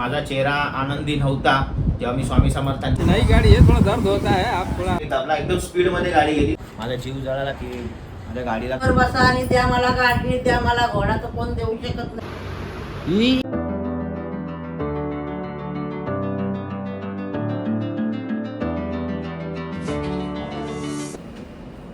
माझा चेहरा आनंदी नव्हता तेव्हा मी स्वामी समर्थांची नई गाड़ी है थोड़ा दर्द होता है आप थोड़ा मी दाबला एकदम स्पीडमध्ये गाडी गेली. माझा जीव जळाला की माझ्या गाडीला बसा आणि द्या मला गाडी द्या मला घोडा तर कोण देऊ शकत नाही.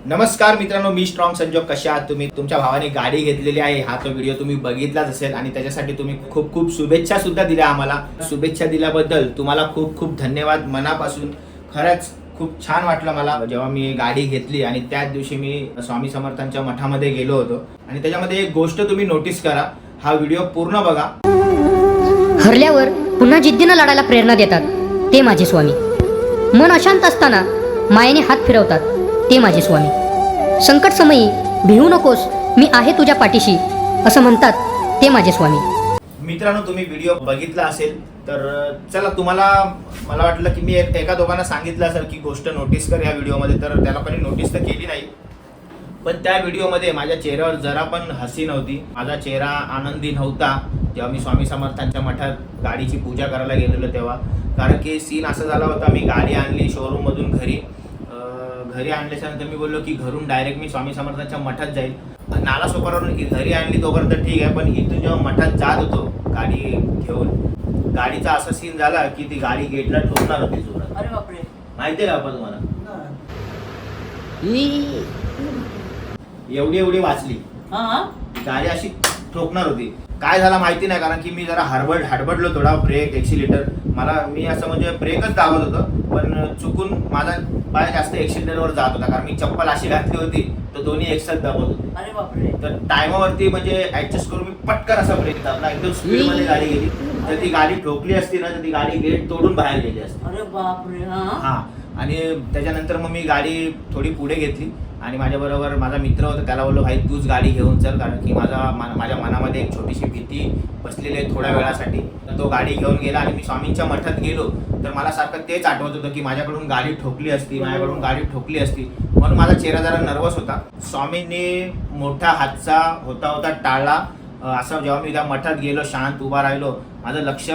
नमस्कार मित्रांनो मी स्ट्रॉंग संजोग. कशा आहात तुम्ही? तुमच्या भावाने गाडी घेतलेली आहे. हा तो व्हिडिओ तुम्ही बघितलाच असेल आणि त्याच्यासाठी तुम्ही खूप खूप शुभेच्छा सुद्धा दिल्या आम्हाला. शुभेच्छा दिल्याबद्दल तुम्हाला खूप खूप धन्यवाद. मनापासून खरंच खूप छान वाटलं मला. जेव्हा मी गाडी घेतली आणि त्याच दिवशी मी स्वामी समर्थांच्या मठामध्ये गेलो होतो. आणि त्याच्यामध्ये एक गोष्ट तुम्ही नोटीस करा. हा व्हिडिओ पूर्ण बघा. हरल्यावर पुन्हा जिद्दीनं लढायला प्रेरणा देतात. ते माझे स्वामी. मन अशांत असताना मायेने हात फिरवतात. ते माझे स्वामी. संकट समयी भिवू नकोस मी आहे तुझ्या पाठीशी असं म्हणतात ते माझे स्वामी. मित्रांनो तुम्ही व्हिडिओ बघितला असेल तर चला तुम्हाला मला वाटलं की मी एक- एका दोघांना सांगितलं असेल की गोष्ट नोटीस कर या व्हिडिओमध्ये तर त्याला कोणी नोटीस तर केली नाही. पण त्या व्हिडिओमध्ये माझ्या चेहऱ्यावर जरा पण हसी नव्हती. माझा चेहरा आनंदी नव्हता. तेव्हा मी स्वामी समर्थांच्या मठात गाडीची पूजा करायला गेलेलो तेव्हा. कारण की सीन असा झाला होता मी गाडी आणली शोरूममधून घरी. घरी आणल्याच्यानंतर मी बोललो की घरून डायरेक्ट मी स्वामी समर्थांच्या मठात जाईल. नाला सोपारवरून घरी आणली तोपर्यंत ठीक आहे पण इथून जेव्हा मठात जात होतो गाडी घेऊन गाडीचा असा सीन झाला की ती गाडी गेटला ठोकणार होती जोरात. अरे बापरे. माहिती आहे का आपण तुम्हाला? एवढी एवढी वाचली. गाडी अशी ठोकणार होती. काय झालं माहिती नाही कारण की मी जरा हडबड हडबडलो थोडा ब्रेक एक्सिलेटर मला मी असं म्हणजे ब्रेकच दाबत होतं पण चुकून माझा पाय जास्त एक्सिलेटरवर जात होता कारण मी चप्पल अशी घातली होती तर दोन्ही एकसाथ दाबत होते. अरे बापरे. तर टायमावरती म्हणजे ऍडजस्ट करून मी पटकन असा ब्रेक दाबला. एकदम स्पीडमध्ये गाडी गेली. तर ती गाडी ठोकली असती ना तर ती गाडी गेट तोडून बाहेर गेली असती. अरे बापरे हा. हा. आणि त्याच्यानंतर मग मी गाडी थोडी पुढे घेतली. आणि माझ्याबरोबर माझा मित्र होता त्याला बोललो भाई तूच गाडी घेऊन चल कारण की माझा मा- माझ्या मनामध्ये एक छोटीशी भीती बसलेली आहे थोड्या वेळासाठी. तर तो गाडी घेऊन गेला आणि मी स्वामींच्या मठात गेलो. तर मला सारखं तेच आठवत होतं की माझ्याकडून गाडी ठोकली असती माझ्याकडून गाडी ठोकली असती. म्हणून माझा चेहरा जरा नर्वस होता. स्वामींनी मोठा हातचा होता होता टाळला असं जेव्हा मी त्या मठात गेलो शांत उभा राहिलो माझं लक्ष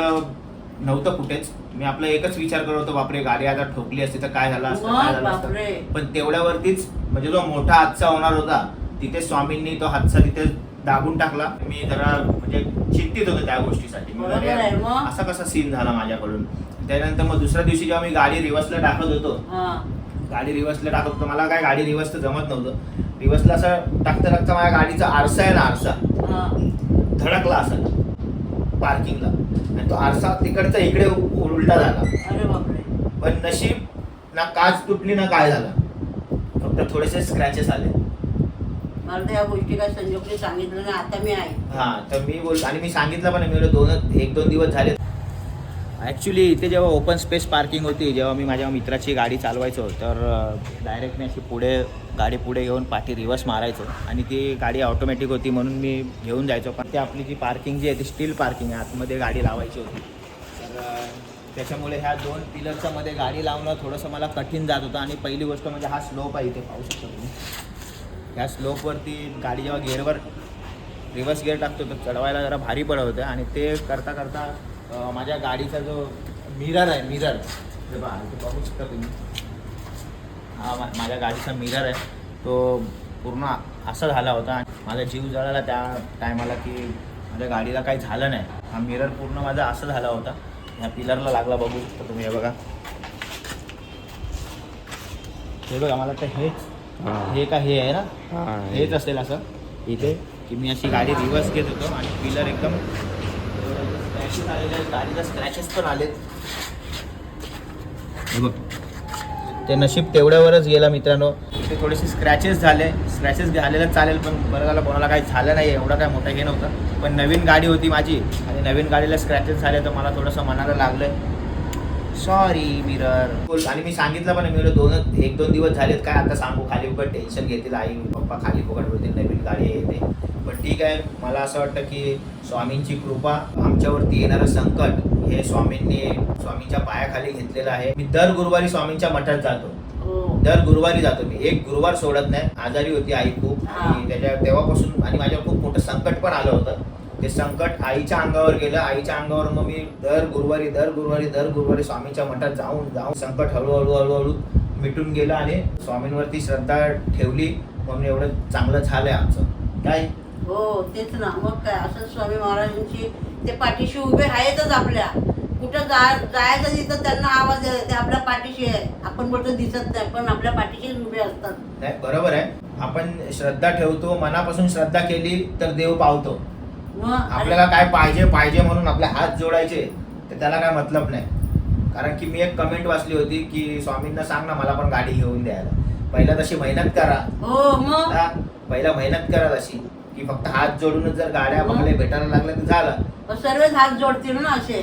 नव्हतं कुठेच. मी आपला एकच विचार करत होतो बापरे गाडी आता ठोकली असती तर काय झालं असतं काय झालं असतं? पण तेवढ्यावरतीच म्हणजे जो मोठा हातचा होणार होता तिथे स्वामींनी तो हातचा तिथे दाबून टाकला. मी जरा म्हणजे चिंतित होतो त्या गोष्टीसाठी. मी बरोबर अरे, आहे मग. असा कसा सीन झाला माझ्याकडून? त्यानंतर मग दुसऱ्या दिवशी जेव्हा मी गाडी रिव्हर्सला टाकत होतो हा. गाडी रिव्हर्सला टाकत होतो मला काय गाडी रिव्हर्स तर जमत नव्हतं. रिव्हर्सला असं टाकता टाकता माझ्या गाडीचा आरसा आहे ना आरसा. हा. धडकला असा पार्किंगला तो आरसा तिकडचा इकडे उलटा झाला. पण नशीब ना काच तुटली ना काय झालं? फक्त थोडेसे स्क्रॅचेस आले. मला गोष्टी काय संजोगने सांगितलं आता मी आहे. हा तर मी बोल आणि मी सांगितलं पण मी दोन एक दोन दिवस झाले. ॲक्च्युली इथे जेव्हा ओपन स्पेस पार्किंग होती जेव्हा मी माझ्या मित्राची गाडी चालवायचो तर डायरेक्ट मी अशी पुढे गाडी पुढे घेऊन पाठी रिव्हर्स मारायचो. आणि ती गाडी ऑटोमॅटिक होती म्हणून मी घेऊन जायचो. पण ती आपली जी पार्किंग जी आहे ती स्टील पार्किंग आहे. आतमध्ये गाडी लावायची होती. तर त्याच्यामुळे ह्या दोन पिलरच्या मध्ये गाडी लावणं थोडंसं मला कठीण जात होतं. आणि पहिली गोष्ट म्हणजे हा स्लोप आहे इथे. पाहू शकतो तुम्ही. ह्या स्लोपवरती गाडी जेव्हा गेअरवर रिव्हर्स गिअर टाकतो तर चढवायला जरा भारी पडत होतं. आणि ते करता करता माझ्या गाडीचा जो मिरर आहे मिरर. हे बघू शकता तुम्ही. हा माझ्या गाडीचा मिरर आहे. तो पूर्ण असा झाला होता. आणि माझा जीव जळाला त्या टायमाला की माझ्या गाडीला काही झालं नाही. हा मिरर पूर्ण माझा असा झाला होता. ह्या पिलरला लागला बघू शकता तुम्ही हे बघा. हे बघा मला वाटतं हेच. हे. का हे आहे ना? हेच असेल असं. इथे. की मी अशी गाडी रिव्हर्स घेत होतो आणि पिलर एकदम स्क्रॅचेस आलेले आहेत गाडीला स्क्रॅचेस पण आलेत. बघ. ते नशीब तेवढ्यावरच गेला मित्रांनो. ते थोडेसे स्क्रॅचेस झाले. स्क्रॅचेस झालेलं चालेल पण बरं झालं कोणाला काही झालं नाही एवढं काय मोठं हे नव्हतं. पण नवीन गाडी होती माझी आणि नवीन गाडीला स्क्रॅचेस झाले तर मला थोडंसं मनाला लागलं सॉरी मिरर आणि मी सांगितलं पण मी बोललो दोन एक दोन दिवस झालेत काय आता सांगू खाली फुकट टेन्शन घेतील आई पप्पा खाली फुकट बोलतील नवीन गाडी येते पण ठीक आहे मला असं वाटतं की स्वामींची कृपा आमच्यावरती येणारं संकट हे स्वामींनी स्वामींच्या पायाखाली घेतलेलं आहे. मी दर गुरुवारी स्वामींच्या मठात जातो. हो. दर गुरुवारी जातो मी. एक गुरुवार सोडत नाही. आजारी होती आई खूप. आणि त्याच्या तेव्हापासून आणि माझ्यावर खूप मोठं संकट पण आलं होतं. ते संकट आईच्या अंगावर गेलं. आईच्या अंगावर मग मी दर गुरुवारी दर गुरुवारी दर गुरुवारी स्वामीच्या मठात जाऊन जाऊन संकट हळूहळू हळूहळू मिटून गेलं आणि स्वामींवरती श्रद्धा ठेवली. म्हणून एवढं चांगलं झालंय आमचं. काय? हो तेच ना. मग काय? असं स्वामी महाराजांची ते पाठीशी उभे आहेतच आपल्या. कुठं जा जायचं तिथं त्यांना आवाज ते आपल्या पाठीशी आहे. आपण बोलतो दिसत नाही पण आपल्या पाठीशीच उभे असतात. नाही बरोबर आहे. आपण श्रद्धा ठेवतो मनापासून श्रद्धा केली तर देव पावतो. मग आणि- आपल्याला काय पाहिजे पाहिजे म्हणून आपले हात जोडायचे तर त्याला काय मतलब नाही. कारण की मी एक कमेंट वाचली होती की स्वामींना सांग ना मला पण गाडी घेऊन द्यायला. पहिला तशी मेहनत करा. हो मग? हा, पहिला मेहनत करा तशी. की फक्त हात जोडूनच जर गाड्या बंगले भेटायला लागल्या तर झालं. सर्वच हात जोडतील ना असे?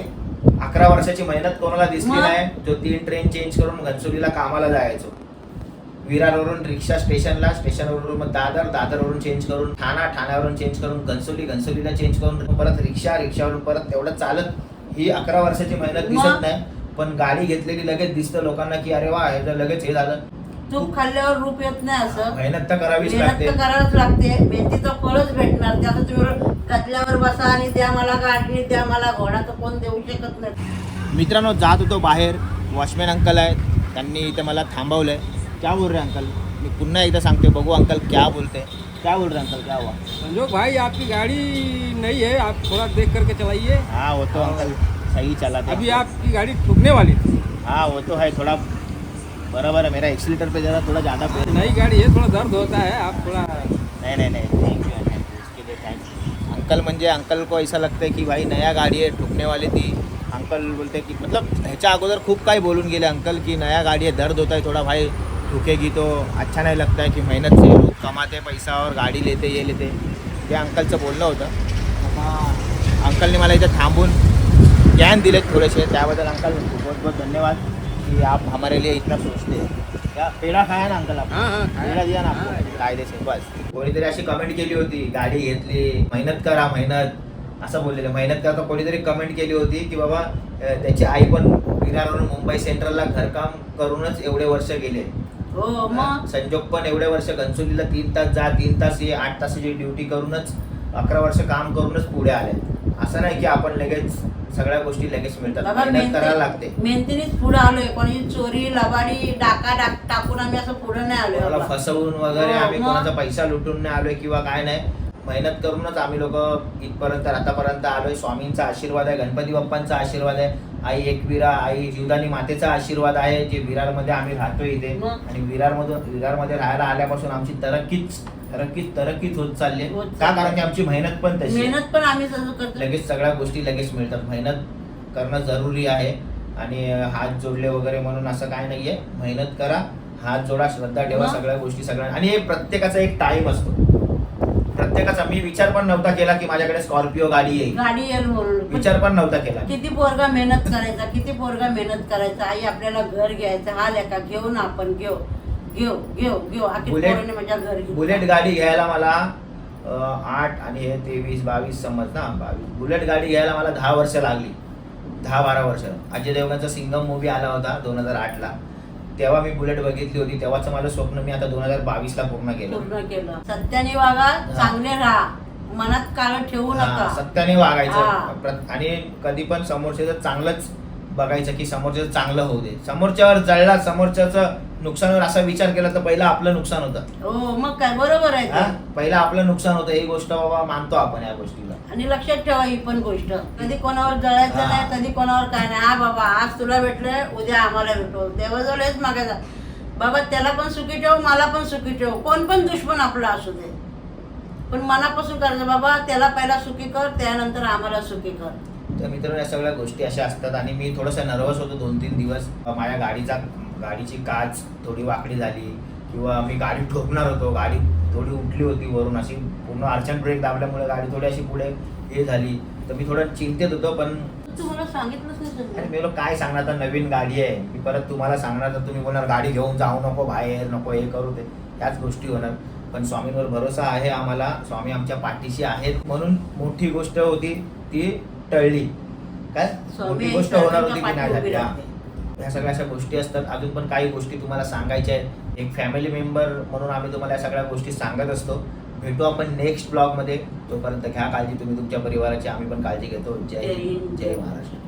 अकरा वर्षाची मेहनत कोणाला दिसली मग? नाही जो तीन ट्रेन चेंज करून घनसोलीला कामाला जायचो. विरारवरून रिक्षा स्टेशनला स्टेशनवरून मग दादर दादरवरून चेंज करून ठाणा ठाण्यावरून चेंज करून घनसोली घनसोलीला चेंज करून परत रिक्षा रिक्षावरून परत तेवढं चालत. ही अकरा वर्षाची मेहनत दिसत? नाही पण गाडी घेतलेली लगेच दिसतं लोकांना की अरे वा ह्याचं लगेच हे झालं. तूप खाल्ल्यावर रूप येत नाही असं. मेहनत तर करावीच मेहनत लागते. तर करावंच लागते. मेहनतीचं फळच भेटणार त्याचं तुम्ही घातल्यावर बसा आणि द्या मला गाडी द्या मला घोडा तर कोण देऊ शकत नाही. मित्रांनो जात होतो बाहेर. वॉचमॅन अंकल आहेत त्यांनी इथे मला थांबवलंय. क्या बोल रहे अंकल? मी पुन्हा एकदा सांगते बघू अंकल क्या बोलते. क्या बोल रहे अंकल? क्या हुआ? संजोग भाई आपकी गाड़ी नहीं है. आप थोड़ा देख करके चलाइए. हाँ वो तो अंकल सही चला था। अभी आपकी गाड़ी ठुकने वाली थी। हाँ वो तो है थोड़ा बराबर है मेरा एक्सीटर पे ज़रा थोड़ा ज़्यादा पे नई गाड़ी है थोड़ा दर्द होता है आप थोड़ा नहीं नहीं नहीं थैंक यू थैंक यू उसके लिए थैंक यू अंकल म्हणजे अंकल को ऐसा लगता है की भाई नया गाडी आहे ठुकने वाली थी. अंकल बोलते की मतलब ह्याच्या अगोदर खूप काही बोलून गेले अंकल की नया गाडी है दर्द होता है थोड़ा भाई ठुकेगी तो अच्छा नहीं लगता है कि मेहनत से लोग कमाते पैसा और गाडी लेते ये लेते. ते अंकलचं बोलणं होतं. अंकलने मला इथं थांबून ज्ञान दिलेत थोडेसे त्याबद्दल अंकल बहुत बहुत धन्यवाद. कि आप हमारे लिए इतना सोचते हैं। क्या? पेढा खाया ना अंकल आप खाया। पेढा दिया ना आपको? कायदेशीर बस। कोणीतरी अशी कमेंट केली होती गाडी घेतली मेहनत करा मेहनत. असं बोललेलं. मेहनत करता कोणीतरी कमेंट केली होती की बाबा त्याची आई पण विरारवरून मुंबई सेंट्रलला घरकाम करूनच एवढे वर्ष गेले. हो संजोग पण एवढे वर्ष घनसोलीला तीन तास जा तीन तास ये आठ तासाची ड्युटी करूनच अकरा वर्ष काम करूनच पुढे आले. असं नाही की आपण लगेच सगळ्या गोष्टी लगेच मिळतात. मेहनत करायला लागते. मेहनती- मेहनतीनेच पुढे आलोय. कोणी चोरी लबाडी डाका डाक टाकून आम्ही असं पुढे नाही आलोय कोणाला बाबा. फसवून वगैरे हो, आम्ही मग? कोणाचा पैसा लुटून नाही आलोय किंवा काय नाही. मेहनत करूनच आम्ही लोक इथपर्यंत आतापर्यंत आलोय. स्वामींचा आशीर्वाद आहे गणपती बाप्पांचा आशीर्वाद आहे. आई एकविरा आई जीवदानी मातेचा आशीर्वाद आहे जे विरारमध्ये आम्ही राहतोय इथे. मग? आणि विरारमधून विरारमध्ये राहायला आल्यापासून आमची तरक्कीच तरक्कीच तरक्कीच होत चालली आहे. होत का. कारण की आमची मेहनत पण तशी आहे. मेहनत पण आम्ही करतो. लगेच सगळ्या गोष्टी लगेच मिळतात. मेहनत करणं जरुरी आहे. आणि अं, हात जोडले वगैरे म्हणून असं काय नाहीये. मेहनत करा हात जोडा श्रद्धा ठेवा मग? सगळ्या गोष्टी सगळ्या. आणि हे प्रत्येकाचा एक टाइम असतो. प्रत्येकाचा मी विचार पण नव्हता केला की माझ्याकडे स्कॉर्पिओ गाडी येईल. गाडी येईल म्हणून. विचार पण नव्हता केला किती पोरगा मेहनत करायचा किती पोरगा मेहनत करायचा? आई आपल्याला घर घ्यायचं हा लेका घेऊ ना आपण घेऊ. घेऊ घेऊ घेऊ. आखी बुलेट- पोराने माझ्या घर घेतलं. बुलेट गाडी घ्यायला मला अं, आठ आणि हे तेवीस बावीस समज ना बावीस. बुलेट गाडी घ्यायला मला दहा वर्ष लागली. दहा बारा वर्ष. अजय देवगणचा सिंगम मूवी आला होता दोन हजार आठला तेव्हा मी बुलेट बघितली होती. तेव्हाचं माझं स्वप्न मी आता दोन हजार बावीसला पूर्ण केलं. पूर्ण केलं. सत्याने वागा चांगले राहा. मनात काळ ठेवू हा, नका. सत्याने हा. वागायचं प्र- आणि कधी पण समोरच्याचं चांगलंच बघायचं की समोरच्याचं चांगलं होऊ दे. समोरच्यावर जळला समोरच्याचं नुकसानावर असा विचार केला तर पहिलं आपलं नुकसान होतं. हो मग काय? बरोबर आहे हा? ते. पहिलं आपलं नुकसान होतं. ही गोष्ट बाबा मानतो आपण या गोष्टीला. आणि लक्षात ठेवा ही पण गोष्ट. कधी कोणावर जळायचं. नाही कधी कोणावर काय नाही. हा बाबा आज तुला भेटलंय उद्या आम्हाला भेटो तेव्हा जवळ हेच मागायचा बाबा त्याला पण सुखी ठेव मला पण सुखी ठेव. कोण पण दुश्मन आपला असू दे. पण मनापासून करायचं बाबा त्याला पहिला सुखी कर त्यानंतर आम्हाला सुखी कर. तर मित्रांनो या सगळ्या गोष्टी अशा असतात आणि मी थोडंसं नर्वस होतो दोन तीन दिवस. माझ्या गाडीचा गाडीची काच थोडी वाकडी झाली किंवा मी गाडी ठोकणार होतो. गाडी थोडी उठली होती वरून. अशी पूर्ण अर्चंट ब्रेक दाबल्यामुळे गाडी थोडी अशी पुढे हे झाली. तर मी थोडं चिंतेत होतो पण आणि संजय. मी काय सांगणार? तर नवीन गाडी आहे. मी परत तुम्हाला सांगणार तर तुम्ही बोलणार गाडी घेऊन जाऊ नको बाहेर नको हे करू ते ह्याच गोष्टी होणार. पण स्वामींवर भरोसा आहे आम्हाला. स्वामी आमच्या पाठीशी आहेत. म्हणून मोठी गोष्ट होती ती टळली. काय? मोठी गोष्ट होणार होती की नाही झाली. ह्या सगळ्या अशा गोष्टी असतात. अजून पण काही गोष्टी तुम्हाला सांगायच्या आहेत. एक फॅमिली मेंबर म्हणून आम्ही तुम्हाला या सगळ्या गोष्टी सांगत असतो. भेटू आपण नेक्स्ट ब्लॉगमध्ये तोपर्यंत घ्या काळजी. तुम्ही तुमच्या परिवाराची आम्ही पण काळजी घेतो. जय हिंद जय महाराष्ट्र.